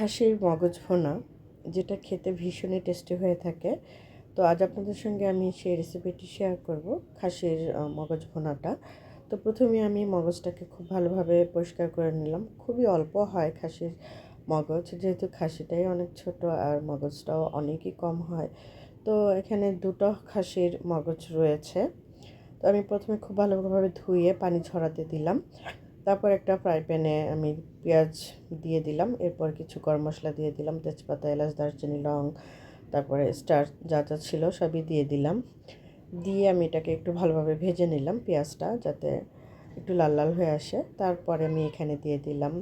খাসির মগজ ভোনা, যেটা খেতে ভীষণই টেস্টি হয়ে থাকে। তো আজ আপনাদের সঙ্গে আমি সেই রেসিপিটি শেয়ার করব, খাসির মগজ ভোনাটা। তো প্রথমে আমি মগজটাকে খুব ভালোভাবে পরিষ্কার করে নিলাম। খুবই অল্প হয় খাসির মগজ, যেহেতু খাসিটাই অনেক ছোট আর মগজটাও অনেকই কম হয়। তো এখানে দুটো খাসির মগজ রয়েছে। তো আমি প্রথমে খুব ভালোভাবে ধুয়ে পানি ঝরাতে দিলাম। তারপর একটা ফ্রাই প্যানে আমি পেঁয়াজ দিয়ে দিলাম, এরপর কিছু গরম মশলা দিয়ে দিলাম, তেজপাতা, এলাচ, দারচিনি, লং, তারপরে স্টার যা যা ছিল সবই দিয়ে দিলাম। দিয়ে আমি এটাকে একটু ভালোভাবে ভেজে নিলাম পেঁয়াজটা যাতে একটু লাল লাল হয়ে আসে। তারপরে আমি এখানে দিয়ে দিলাম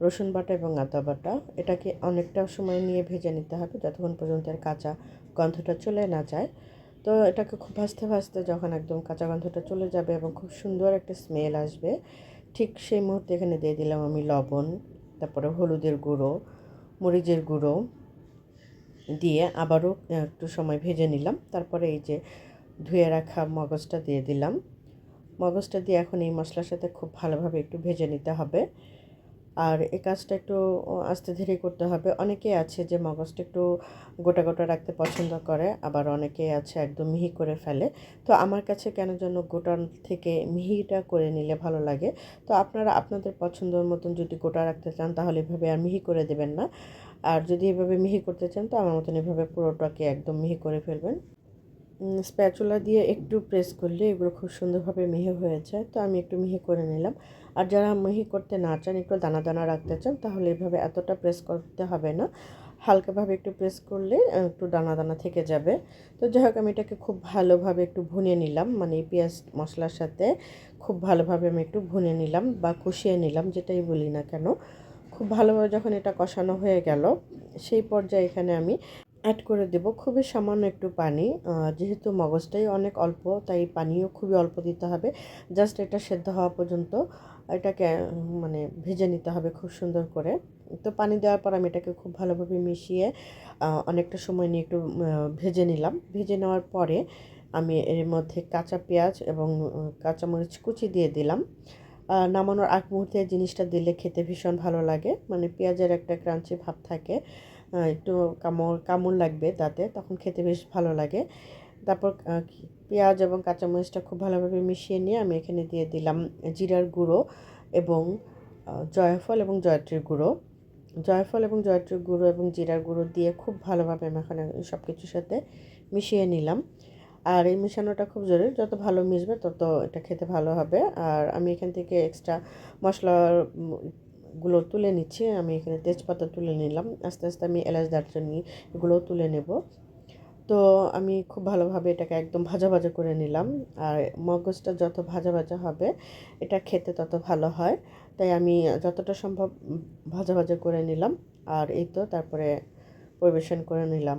রসুন বাটা এবং আদা বাটা। এটাকে অনেকটা সময় নিয়ে ভেজে নিতে হবে যতক্ষণ পর্যন্ত এর কাঁচা গন্ধটা চলে না যায়। তো এটাকে খুব ভাজতে ভাজতে যখন একদম কাঁচা গন্ধটা চলে যাবে এবং খুব সুন্দর একটা স্মেল আসবে ঠিক সেই মুহূর্তে এখানে দিয়ে দিলাম আমি লবণ, তারপরে হলুদের গুঁড়ো, মরিচের গুঁড়ো দিয়ে আবারও একটু সময় ভেজে নিলাম। তারপরে এই যে ধুয়ে রাখা মগজটা দিয়ে দিলাম। মগজটা দিয়ে এখন এই মশলার সাথে খুব ভালোভাবে একটু ভেজে নিতে হবে। আর এই কাজটা একটু আস্তে ধীরে করতে হবে। অনেকেই আছে যে মগজটা একটু গোটা গোটা রাখতে পছন্দ করে, আবার অনেকেই আছে একদম মিহি করে ফেলে। তো আমার কাছে কেন যেন গোটা থেকে মিহিটা করে নিলে ভালো লাগে। তো আপনারা আপনাদের পছন্দের মতন যদি গোটা রাখতে চান, তাহলে এভাবে আর মিহি করে দেবেন না। আর যদি এভাবে মিহি করতে চান, তো আমার মতন এভাবে পুরোটাকে একদম মিহি করে ফেলবেন। স্প্যাচুলা দিয়ে একটু প্রেস করলে এগুলো খুব সুন্দরভাবে মিহি হয়ে যায়। তো আমি একটু মিহি করে নিলাম। আর যারা মিহি করতে না চান, একটু দানা দানা রাখতে চান, তাহলে এভাবে এতটা প্রেস করতে হবে না। হালকাভাবে একটু প্রেস করলে একটু দানা দানা থেকে যাবে। তো যাই হোক, আমি এটাকে খুব ভালোভাবে একটু ভুনে নিলাম। মানে পেঁয়াজ মশলার সাথে খুব ভালোভাবে আমি একটু ভুনে নিলাম বা কষিয়ে নিলাম, যেটাই বলি না কেন। খুব ভালোভাবে যখন এটা কষানো হয়ে গেল, সেই পর্যায়ে এখানে আমি অ্যাড করে দেব। খুবই সামান্য একটু পানি। যেহেতু মগজটাই অনেক অল্প, তাই পানিও খুবই অল্প দিতে হবে। জাস্ট এটা সেদ্ধ হওয়া পর্যন্ত এটাকে মানে ভেজে নিতে হবে খুব সুন্দর করে। তো পানি দেওয়ার পর আমি এটাকে খুব ভালোভাবে মিশিয়ে অনেকটা সময় নিয়ে একটু ভেজে নিলাম। ভেজে নেওয়ার পরে আমি এর মধ্যে কাঁচা পেঁয়াজ এবং কাঁচামরিচ কুচি দিয়ে দিলাম। নামানোর আগ মুহূর্তে জিনিসটা দিলে খেতে ভীষণ ভালো লাগে। মানে পেঁয়াজের একটা ক্রাঞ্চি ভাব থাকে। একটু কামড় কামড় লাগবে তাতে, তখন খেতে বেশ ভালো লাগে। তারপর পেঁয়াজ এবং কাঁচামরিচটা খুব ভালোভাবে মিশিয়ে নিয়ে আমি এখানে দিয়ে দিলাম জিরার গুঁড়ো এবং জয়ফল এবং জয়ত্রীর গুঁড়ো। জয়ফল এবং জয়ত্রীর গুঁড়ো এবং জিরার গুঁড়ো দিয়ে খুব ভালোভাবে আমি এখানে সব কিছুর সাথে মিশিয়ে নিলাম। আর এই মেশানোটা খুব জরুরি, যত ভালো মিশবে তত এটা খেতে ভালো হবে। আর আমি এখান থেকে এক্সট্রা মশলার গুলো তুলে নিচ্ছি, আমি এখানে তেজপাতা তুলে নিলাম। আস্তে আস্তে আমি এলাচ দারচিনি এগুলোও তুলে নেব। তো আমি খুব ভালোভাবে এটাকে একদম ভাজা ভাজা করে নিলাম। আর মগজটা যত ভাজা ভাজা হবে, এটা খেতে তত ভালো হয়। তাই আমি যতটা সম্ভব ভাজা ভাজা করে নিলাম। আর এই তো তারপরে পরিবেশন করে নিলাম।